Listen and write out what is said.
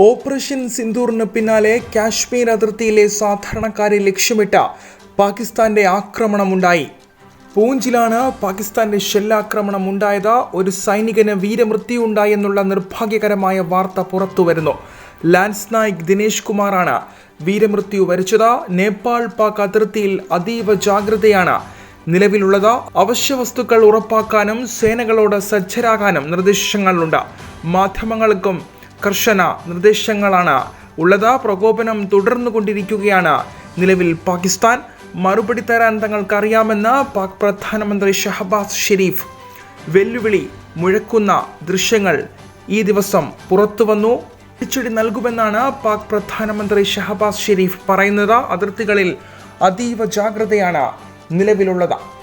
Operation സിന്ദൂറിന് പിന്നാലെ കാശ്മീർ അതിർത്തിയിലെ സാധാരണക്കാരെ ലക്ഷ്യമിട്ട് പാകിസ്ഥാന്റെ ആക്രമണമുണ്ടായി. പൂഞ്ചിലാണ് പാകിസ്ഥാന്റെ ഷെല്ലാക്രമണം ഉണ്ടായത് ഒരു സൈനികന് വീരമൃത്യു ഉണ്ടായെന്നുള്ള നിർഭാഗ്യകരമായ വാർത്ത പുറത്തുവരുന്നു. ലാൻസ് നായിക് ദിനേശ് കുമാറാണ് വീരമൃത്യു വരിച്ചത്. നേപ്പാൾ പാക് അതിർത്തിയിൽ അതീവ ജാഗ്രതയാണ് നിലവിലുള്ളത്. അവശ്യ വസ്തുക്കൾ ഉറപ്പാക്കാനും സേനകളോട് സജ്ജരാകാനും നിർദ്ദേശങ്ങളുണ്ട്. മാധ്യമങ്ങൾക്കും കർശന നിർദ്ദേശങ്ങളാണ് ഉള്ളത് പ്രകോപനം തുടർന്നു കൊണ്ടിരിക്കുകയാണ്. നിലവിൽ പാകിസ്ഥാൻ മറുപടി തരാൻ തങ്ങൾക്കറിയാമെന്ന് പാക് പ്രധാനമന്ത്രി ഷഹബാസ് ഷെരീഫ്. വെല്ലുവിളി മുഴക്കുന്ന ദൃശ്യങ്ങൾ ഈ ദിവസം പുറത്തു വന്നു. തിരിച്ചടി നൽകുമെന്നാണ് പാക് പ്രധാനമന്ത്രി ഷഹബാസ് ഷെരീഫ് പറയുന്നത്. അതിർത്തികളിൽ അതീവ ജാഗ്രതയാണ് നിലവിലുള്ളത്.